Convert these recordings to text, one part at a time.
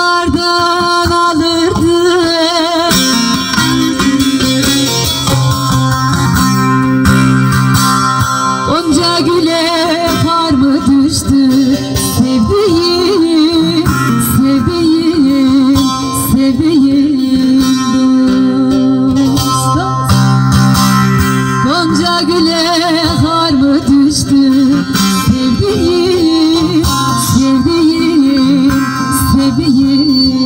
Yollardan alırdı Gonca güle kar mı düştü? Sevdiğim, sevdiğim, sevdiğim sevdiğim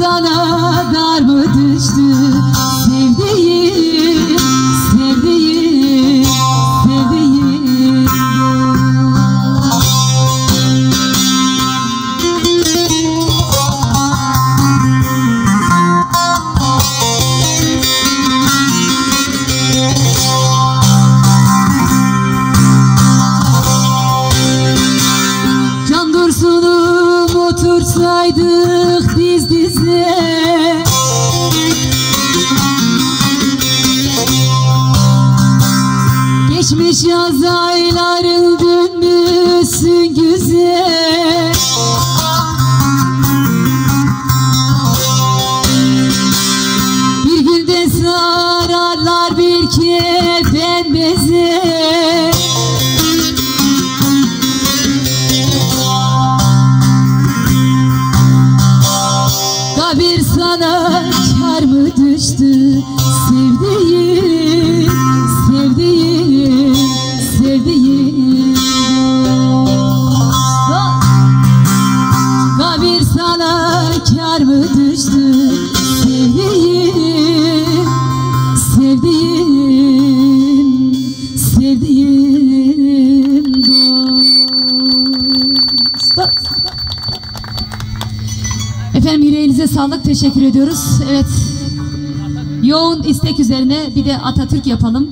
sana dar mı düştü otursaydık diz dize. Geçmiş yaz ayların dönmüşsün güzel Bir günde sararlar bir kefen beze düştü Sevdiğim, sevdiğim, sevdiğim. Kabir sana kar mı düştü Sevdiğim, sevdiğim, sevdiğim. Efendim yüreğinize sağlık teşekkür ediyoruz. Evet. Yoğun istek üzerine bir de Atatürk yapalım.